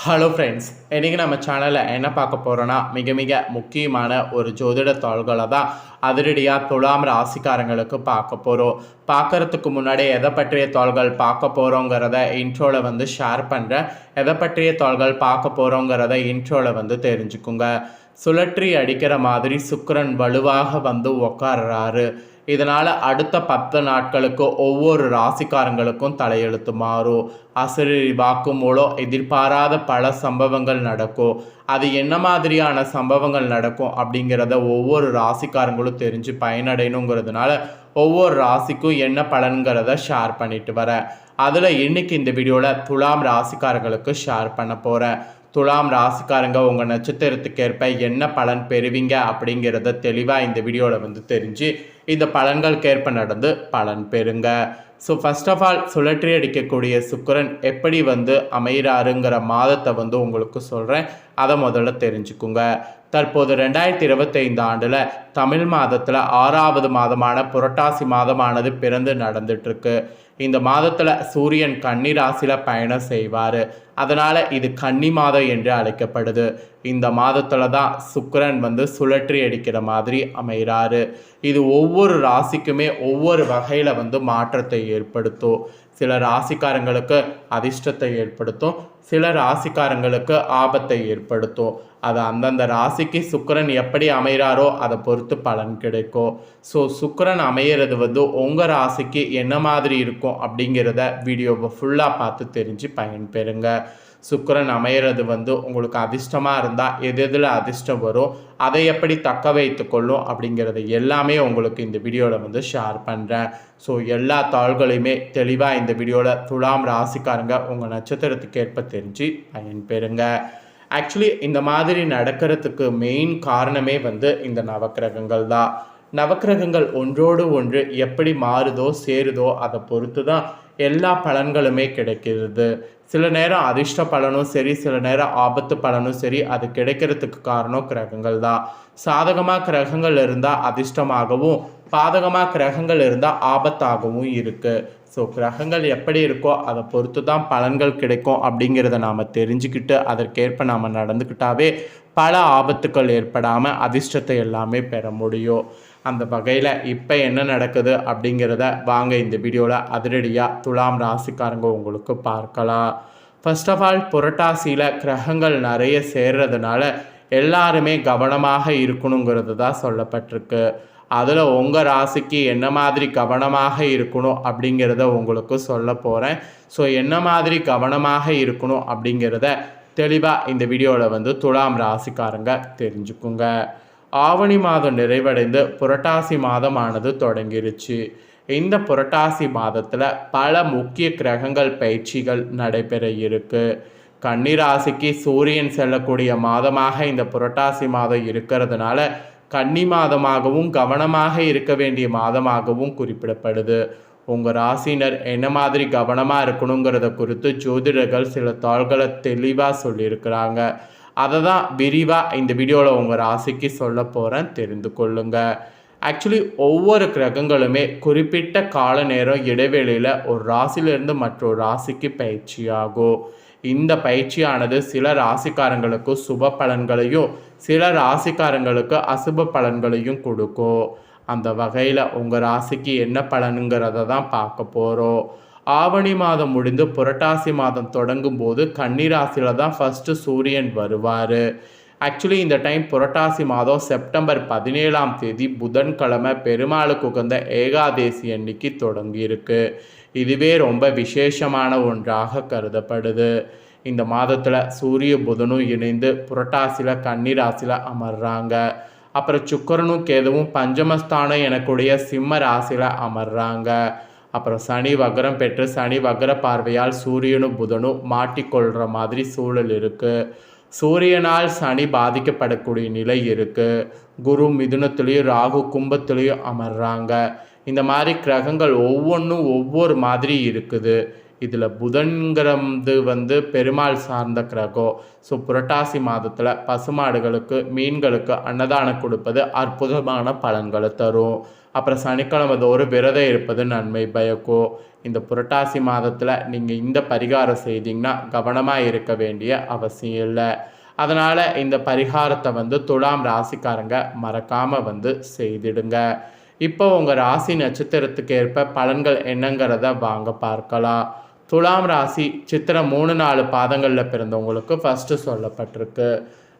Hello friends இன்றைக்கி நம்ம சேனலில் என்ன பார்க்க போகிறோன்னா மிக மிக முக்கியமான ஒரு ஜோதிட தாள்களை தான் அதிரடியாக துலாம் ராசிக்காரங்களுக்கு பார்க்க போகிறோம் பார்க்கறதுக்கு முன்னாடி எதை பற்றிய தாள்கள் பார்க்க போகிறோங்கிறத இன்ட்ரோவில் வந்து ஷேர் பண்ணுறேன் எதை பற்றிய தாள்கள் பார்க்க போகிறோங்கிறத இன்ட்ரோவில் வந்து தெரிஞ்சுக்குங்க. சுழற்றி அடிக்கிற மாதிரி சுக்கரன் வலுவாக வந்து உக்காடுறாரு இதனால் அடுத்த பத்து நாட்களுக்கு ஒவ்வொரு ராசிக்காரங்களுக்கும் தலையெழுத்து மாறும். அசரீரி வாக்கு மூலம் எதிர்பாராத பல சம்பவங்கள் நடக்கும். அது என்ன மாதிரியான சம்பவங்கள் நடக்கும் அப்படிங்கிறத ஒவ்வொரு ராசிக்காரங்களும் தெரிஞ்சு பயனடையணுங்கிறதுனால ஒவ்வொரு ராசிக்கும் என்ன பலன்கிறத ஷேர் பண்ணிட்டு வரேன். அதில் இன்னைக்கு இந்த வீடியோவில் துலாம் ராசிக்காரங்களுக்கு ஷேர் பண்ண போகிறேன் துலாம் ராசிக்காரங்க உங்கள் நட்சத்திரத்துக்கேற்ப என்ன பலன் பெறுவீங்க அப்படிங்கிறத தெளிவாக இந்த வீடியோவில் வந்து தெரிஞ்சு இந்த பலன்களுக்கேற்ப நடந்து பலன் பெறுங்க. ஸோ ஃபர்ஸ்ட் ஆஃப் ஆல் சுழற்றி அடிக்கக்கூடிய சுக்கரன் எப்படி வந்து அமைகிறாருங்கிற மாதத்தை வந்து உங்களுக்கு சொல்கிறேன் அதை முதல்ல தெரிஞ்சுக்குங்க. தற்போது ரெண்டாயிரத்தி இருபத்தைந்து ஆண்டில் தமிழ் மாதத்தில் ஆறாவது மாதமான புரட்டாசி மாதமானது பிறந்து நடந்துட்டுருக்கு. இந்த மாதத்தில் சூரியன் கன்னி ராசியில் பயணம் செய்வார். அதனால் இது கன்னி மாதம் என்று அழைக்கப்படுது. இந்த மாதத்தில் தான் சுக்கரன் வந்து சுழற்றி அடிக்கிற மாதிரி அமைகிறாரு இது ஒவ்வொரு ராசிக்குமே ஒவ்வொரு வகையில் வந்து மாற்றத்தை ஏற்படுத்தும். சில ராசிக்காரங்களுக்கு அதிர்ஷ்டத்தை ஏற்படுத்தும் சில ராசிக்காரங்களுக்கு ஆபத்தை ஏற்படுத்தும். அது அந்தந்த ராசிக்கு சுக்கரன் எப்படி அமைகிறாரோ அதை பொறுத்து பலன் கிடைக்கும். ஸோ சுக்கரன் அமையிறது வந்து உங்கள் ராசிக்கு என்ன மாதிரி இருக்கும் அப்படிங்கிறத வீடியோவை ஃபுல்லாக பார்த்து தெரிஞ்சு பயன்பெறுங்க. சுக்கரன் அமையிறது வந்து உங்களுக்கு அதிர்ஷ்டமாக இருந்தால் எது எதில் அதிர்ஷ்டம் வரும் அதை எப்படி தக்க வைத்து கொள்ளும் அப்படிங்கிறது எல்லாமே உங்களுக்கு இந்த வீடியோவில் வந்து ஷேர் பண்ணுறேன் ஸோ எல்லா தாள்களையுமே தெளிவாக இந்த வீடியோவில் துலாம் ராசிக்காரங்க உங்கள் நட்சத்திரத்துக்கு ஏற்ப தெரிஞ்சு பயன்பெறுங்க. ஆக்சுவலி இந்த மாதிரி நடக்கிறதுக்கு மெயின் காரணமே வந்து இந்த நவக்கிரகங்கள் தான். நவக்கிரகங்கள் ஒன்றோடு ஒன்று எப்படி மாறுதோ சேருதோ அதை பொறுத்து தான் எல்லா பலன்களுமே கிடைக்கிறது. சில நேரம் அதிர்ஷ்ட பலனும் சரி சில நேரம் ஆபத்து பலனும் சரி அது கிடைக்கிறதுக்கு காரணம் கிரகங்கள் தான். சாதகமாக கிரகங்கள் இருந்தால் அதிர்ஷ்டமாகவும் பாதகமாக கிரகங்கள் இருந்தால் ஆபத்தாகவும் இருக்குது ஸோ கிரகங்கள் எப்படி இருக்கோ அதை பொறுத்து தான் பலன்கள் கிடைக்கும் அப்படிங்கிறத நாம் தெரிஞ்சுக்கிட்டு அதற்கேற்ப நாம் நடந்துக்கிட்டாவே பல ஆபத்துக்கள் ஏற்படாமல் அதிர்ஷ்டத்தை எல்லாமே பெற முடியும். அந்த வகையில் இப்போ என்ன நடக்குது அப்படிங்கிறத வாங்க இந்த வீடியோவில் அதிரடியாக துலாம் ராசிக்காரங்க உங்களுக்கு பார்க்கலாம். ஃபர்ஸ்ட் ஆஃப் ஆல் புரட்டாசியில் கிரகங்கள் நிறைய சேர்றதுனால எல்லாருமே கவனமாக இருக்கணுங்கிறது தான் சொல்லப்பட்டிருக்கு. அதில் உங்கள் ராசிக்கு என்ன மாதிரி கவனமாக இருக்கணும் அப்படிங்கிறத உங்களுக்கு சொல்ல போகிறேன் ஸோ என்ன மாதிரி கவனமாக இருக்கணும் அப்படிங்கிறத தெளிவாக இந்த வீடியோவில் வந்து துலாம் ராசிக்காரங்க தெரிஞ்சுக்குங்க. ஆவணி மாதம் நிறைவடைந்து புரட்டாசி மாதமானது தொடங்கிருச்சு. இந்த புரட்டாசி மாதத்தில் பல முக்கிய கிரகங்கள் பயிற்சிகள் நடைபெற இருக்கு. கன்னிராசிக்கு சூரியன் செல்லக்கூடிய மாதமாக இந்த புரட்டாசி மாதம் இருக்கிறதுனால கன்னி மாதமாகவும் கவனமாக இருக்க வேண்டிய மாதமாகவும் குறிப்பிடப்படுது. உங்கள் ராசினர் என்ன மாதிரி கவனமாக இருக்கணுங்கிறத குறித்து ஜோதிடர்கள் சில தாள்களை தெளிவாக சொல்லியிருக்கிறாங்க. அதை தான் விரிவாக இந்த வீடியோவில் உங்கள் ராசிக்கு சொல்ல போகிறேன் தெரிந்து கொள்ளுங்க. ஆக்சுவலி ஒவ்வொரு கிரகங்களுமே குறிப்பிட்ட கால நேரம் இடைவெளியில் ஒரு ராசியிலிருந்து மற்றொரு ராசிக்கு பயிற்சியாகும். இந்த பயிற்சியானது சில ராசிக்காரங்களுக்கு சுப பலன்களையும் சில ராசிக்காரங்களுக்கு அசுப பலன்களையும் கொடுக்கும். அந்த வகையில் உங்கள் ராசிக்கு என்ன பலனுங்கிறத தான் பார்க்க போகிறோம் ஆவணி மாதம் முடிந்து புரட்டாசி மாதம் தொடங்கும் போது கன்னிராசியில் தான் ஃபஸ்ட்டு சூரியன் வருவார். ஆக்சுவலி இந்த டைம் புரட்டாசி மாதம் செப்டம்பர் பதினேழாம் தேதி புதன்கிழமை பெருமாளுக்கு உகந்த ஏகாதேசி அன்னைக்கு தொடங்கியிருக்கு. இதுவே ரொம்ப விசேஷமான ஒன்றாக கருதப்படுது. இந்த மாதத்தில் சூரிய புதனும் இணைந்து புரட்டாசியில் கன்னிராசியில் அமர்றாங்க. அப்புறம் சுக்கரனும் கேதுவும் பஞ்சமஸ்தானம் எனக்குடைய சிம்ம ராசியில் அமர்றாங்க. அப்புறம் சனி வக்ரம் பெற்று சனி வக்ர பார்வையால் சூரியனும் புதனும் மாட்டிக்கொள்கிற மாதிரி சூழல் இருக்குது சூரியனால் சனி பாதிக்கப்படக்கூடிய நிலை இருக்குது குரு மிதுனத்துலேயும் ராகு கும்பத்துலேயும் அமர்றாங்க. இந்த மாதிரி கிரகங்கள் ஒவ்வொன்றும் ஒவ்வொரு மாதிரி இருக்குது. இதில் புதன்கிறது வந்து பெருமாள் சார்ந்த கிரகம். ஸோ புரட்டாசி மாதத்தில் பசுமாடுகளுக்கு மீன்களுக்கு அன்னதானம் கொடுப்பது அற்புதமான பலன்களை தரும். அப்புறம் சனிக்கிழமை தோறும் விரதம் இருப்பது நன்மை. பயக்கோ. இந்த புரட்டாசி மாதத்தில் நீங்கள் இந்த பரிகாரம் செய்தீங்கன்னா கவனமாக இருக்க வேண்டிய அவசியம் இல்லை. அதனால் இந்த பரிகாரத்தை வந்து துலாம் ராசிக்காரங்க மறக்காமல் வந்து செய்திடுங்க. இப்போ உங்கள் ராசி நட்சத்திரத்துக்கு ஏற்ப பலன்கள் என்னங்கிறத வாங்க பார்க்கலாம். துலாம் ராசி சித்திரம் மூணு நாலு பாதங்களில் பிறந்தவங்களுக்கு ஃபஸ்ட்டு சொல்லப்பட்டிருக்கு.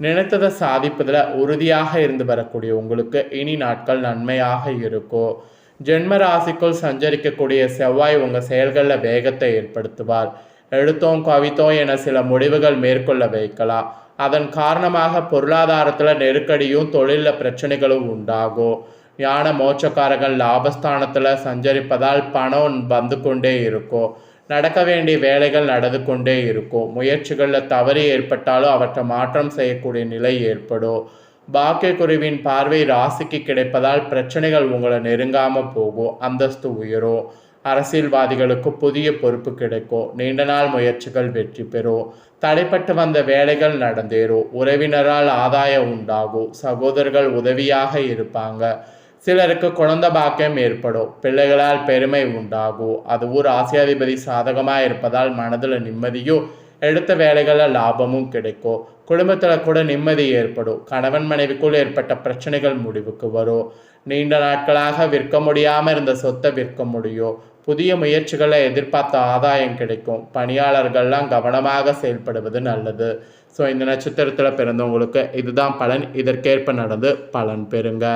நினைத்ததை சாதிப்பதில் உறுதியாக இருந்து வரக்கூடிய உங்களுக்கு இனி நாட்கள் நன்மையாக இருக்கும் ஜென்ம ராசிக்குள் சஞ்சரிக்கக்கூடிய செவ்வாய் உங்கள் செயல்களில் வேகத்தை ஏற்படுத்துவார். எழுத்தோம் கவித்தோம் என சில முடிவுகள் மேற்கொள்ள வைக்கலாம். அதன் காரணமாக பொருளாதாரத்தில் நெருக்கடியும் தொழிலில் பிரச்சனைகளும் உண்டாகும் ஞான மோட்சக்காரர்கள் லாபஸ்தானத்தில் சஞ்சரிப்பதால் பணம் வந்து கொண்டே இருக்கும் நடக்க வேண்டிய வேலைகள் நடந்து கொண்டே இருக்கும். முயற்சிகளில் தவறு ஏற்பட்டாலும் அவற்றை மாற்றம் செய்யக்கூடிய நிலை ஏற்படும். பாக்கிய குருவின் பார்வை ராசிக்கு கிடைப்பதால் பிரச்சனைகள் உங்களை நெருங்காமல் போகும். அந்தஸ்து உயரும். அரசியல்வாதிகளுக்கு புதிய பொறுப்பு கிடைக்கும். நீண்ட நாள் முயற்சிகள் வெற்றி பெறும். தடைப்பட்டு வந்த வேலைகள் நடந்தேறும். உறவினரால் ஆதாயம் உண்டாகும். சகோதரர்கள் உதவியாக இருப்பாங்க. சிலருக்கு குழந்த பாக்கியம் ஏற்படும். பிள்ளைகளால் பெருமை உண்டாகும். அதுவும் ராசியாதிபதி சாதகமாக இருப்பதால் மனதில் நிம்மதியும் எடுத்த வேலைகளில் லாபமும் கிடைக்கும். குடும்பத்தில் கூட நிம்மதி ஏற்படும். கணவன் மனைவிக்குள் ஏற்பட்ட பிரச்சனைகள் முடிவுக்கு வரும். நீண்ட நாட்களாக விற்க முடியாமல் இருந்த சொத்தை விற்க முடியும். புதிய முயற்சிகளை எதிர்பார்த்த ஆதாயம் கிடைக்கும். பணியாளர்கள்லாம் கவனமாக செயல்படுவது நல்லது. ஸோ இந்த நட்சத்திரத்தில் பிறந்தவங்களுக்கு இதுதான் பலன். இதற்கேற்ப நடந்து பலன் பெறுங்க.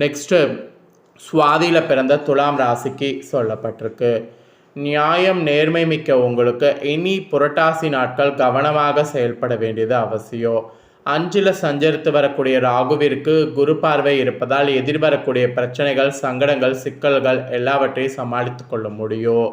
நெக்ஸ்ட்டு சுவாதியில் பிறந்த துலாம் ராசிக்கு சொல்லப்பட்டிருக்கு. நியாயம் நேர்மை மிக்க உங்களுக்கு இனி புரட்டாசி நாட்கள் கவனமாக செயல்பட வேண்டியது அவசியம். அஞ்சில் சஞ்சரித்து வரக்கூடிய ராகுவிற்கு குரு பார்வை இருப்பதால் எதிர்வரக்கூடிய பிரச்சனைகள் சங்கடங்கள் சிக்கல்கள் எல்லாவற்றையும் சமாளித்து கொள்ள முடியும்.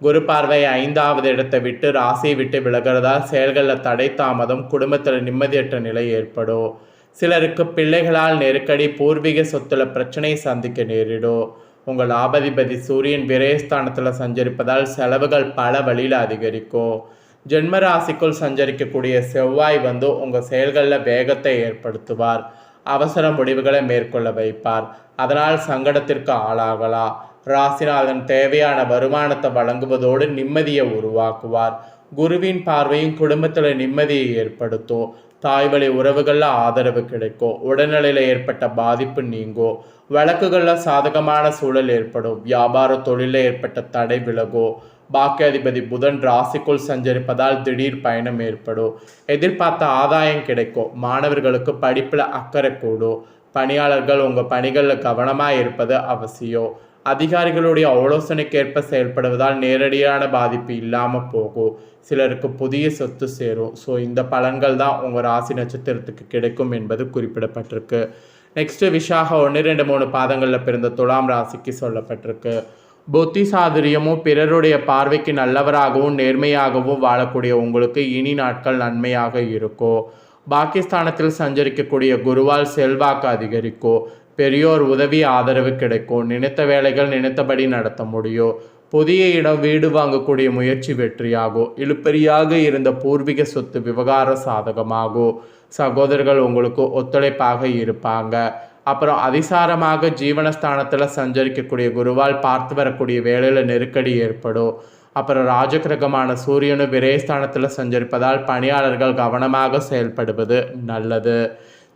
குரு பார்வை ஐந்தாவது இடத்தை விட்டு ராசியை விட்டு விலகிறதால் செயல்களில் தடை தாமதம் குடும்பத்தில் நிம்மதியற்ற நிலை ஏற்படும். சிலருக்கு பிள்ளைகளால் நெருக்கடி பூர்வீக சொத்துல பிரச்சனையை சந்திக்க நேரிடும். உங்கள் ஆபதிபதி சூரியன் விரயஸ்தானத்தில் சஞ்சரிப்பதால் செலவுகள் பல வழியில் அதிகரிக்கும். ஜென்ம ராசிக்குள் சஞ்சரிக்கக்கூடிய செவ்வாய் வந்து உங்கள் செயல்களில் வேகத்தை ஏற்படுத்துவார். அவசர முடிவுகளை மேற்கொள்ள வைப்பார். அதனால் சங்கடத்திற்கு ஆளாகலாம். ராசிநாதன் தேவையான வருமானத்தை வழங்குவதோடு நிம்மதியை உருவாக்குவார். குருவின் பார்வையும் குடும்பத்தில் நிம்மதியை ஏற்படுத்தும். தாய் வழி உறவுகளில் ஆதரவு கிடைக்கும். உடல்நிலையில் ஏற்பட்ட பாதிப்பு நீங்கும். வழக்குகளில் சாதகமான சூழல் ஏற்படும். வியாபார தொழிலில் ஏற்பட்ட தடை விலகும். பாக்கியாதிபதி புதன் ராசிக்குள் சஞ்சரிப்பதால் திடீர் பயணம் ஏற்படும். எதிர்பார்த்த ஆதாயம் கிடைக்கும். மாணவர்களுக்கு படிப்பில் அக்கறை கூடும். பணியாளர்கள் உங்கள் பணிகளில் கவனமாக இருப்பது அவசியம். அதிகாரிகளுடைய ஆலோசனைக்கேற்ப செயல்படுவதால் நேரடியான பாதிப்பு இல்லாமல் போகும் சிலருக்கு புதிய சொத்து சேரும். ஸோ இந்த பலன்கள் தான் உங்கள் ராசி நட்சத்திரத்துக்கு கிடைக்கும் என்பது குறிப்பிடப்பட்டிருக்கு. நெக்ஸ்ட்டு விஷாக ஒன்று ரெண்டு மூணு பாதங்களில் பிறந்த துலாம் ராசிக்கு சொல்லப்பட்டிருக்கு. புத்தி சாதுரியமும் பிறருடைய பார்வைக்கு நல்லவராகவும் நேர்மையாகவும் வாழக்கூடிய உங்களுக்கு இனி நாட்கள் நன்மையாக இருக்கும் பாகிஸ்தானத்தில் சஞ்சரிக்கக்கூடிய குருவால் செல்வாக்கு அதிகரிக்கும் பெரியோர் உதவி ஆதரவு கிடைக்கும். நினைத்த வேலைகள் நினைத்தபடி நடத்த முடியும். புதிய இடம் வீடு வாங்கக்கூடிய முயற்சி வெற்றியாகும். இழுப்பறியாக இருந்த பூர்வீக சொத்து விவகார சாதகமாகும். சகோதரர்கள் உங்களுக்கு ஒத்துழைப்பாக இருப்பாங்க. அப்புறம் அதிசாரமாக ஜீவனஸ்தானத்தில் சஞ்சரிக்கக்கூடிய குருவால் பார்த்து வரக்கூடிய வேலையில் நெருக்கடி ஏற்படும். அப்புறம் ராஜகிரகமான சூரியனும் விரயஸ்தானத்தில் சஞ்சரிப்பதால் பணியாளர்கள் கவனமாக செயல்படுவது நல்லது.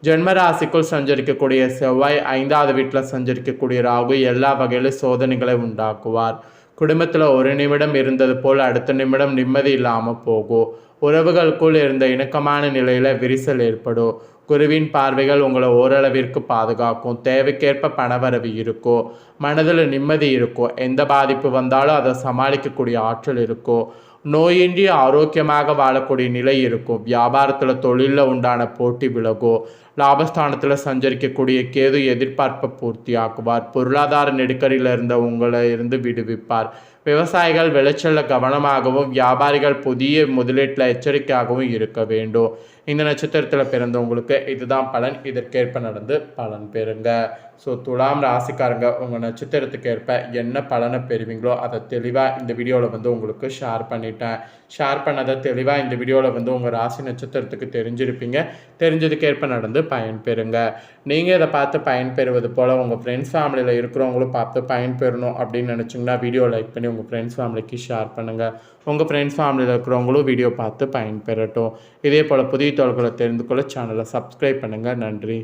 ஜென்ம ராசிக்குள் சஞ்சரிக்கக்கூடிய செவ்வாய் ஐந்தாவது வீட்டில் சஞ்சரிக்கக்கூடிய ராகு எல்லா வகையிலும் சோதனைகளை உண்டாக்குவார். குடும்பத்தில் ஒரு நிமிடம் இருந்தது போல் அடுத்த நிமிடம் நிம்மதி இல்லாமல் போகும். உறவுகளுக்குள் இருந்த இணக்கமான நிலையில் விரிசல் ஏற்படும். குருவின் பார்வைகள் உங்களை ஓரளவிற்கு பாதுகாக்கும். தேவைக்கேற்ப பணவரவு இருக்கும் மனதில் நிம்மதி இருக்கும் எந்த பாதிப்பு வந்தாலும் அதை சமாளிக்கக்கூடிய ஆற்றல் இருக்கும் நோயின்றி ஆரோக்கியமாக வாழக்கூடிய நிலை இருக்கும் வியாபாரத்தில் தொழிலில் உண்டான போட்டி விலகும் லாபஸ்தானத்தில் சஞ்சரிக்கக்கூடிய கேது எதிர்பார்ப்பை பூர்த்தியாக்குவார். பொருளாதார நெருக்கடியில் இருந்த உங்களை இருந்து விடுவிப்பார். விவசாயிகள் விளைச்சலில் கவனமாகவும் வியாபாரிகள் புதிய முதலீட்டில் எச்சரிக்கையாகவும் இருக்க வேண்டும். இந்த நட்சத்திரத்தில் பிறந்தவங்களுக்கு இதுதான் பலன். இதற்கேற்ப நடந்து பலன் பெறுங்க. ஸோ துலாம் ராசிக்காரங்க உங்கள் நட்சத்திரத்துக்கு ஏற்ப என்ன பலனை பெறுவீங்களோ அதை தெளிவாக இந்த வீடியோவில் வந்து உங்களுக்கு ஷேர் பண்ணிட்டேன். ஷேர் பண்ணதை தெளிவாக இந்த வீடியோவில் வந்து உங்கள் ராசி நட்சத்திரத்துக்கு தெரிஞ்சிருப்பீங்க. தெரிஞ்சதுக்கேற்ப நடந்து பயன் பெறுங்க. நீங்கள் இதை பார்த்து பயன் பெறுவது போல் உங்கள் ஃப்ரெண்ட்ஸ் ஃபேமிலியில் இருக்கிறவங்களும் பார்த்து பயன் பெறணும் அப்படின்னு நினச்சிங்கன்னா வீடியோ லைக் பண்ணி உங்கள் ஃப்ரெண்ட்ஸ் ஃபேமிலிக்கு ஷேர் பண்ணுங்கள் உங்கள் ஃப்ரெண்ட்ஸ் ஃபேமிலியில் இருக்கிறவங்களும் வீடியோ பார்த்து பயன் பெறட்டும் இதே போல் புதிய தோள்களை தெரிந்து கொள்ள சேனலை சப்ஸ்கிரைப் பண்ணுங்கள் நன்றி.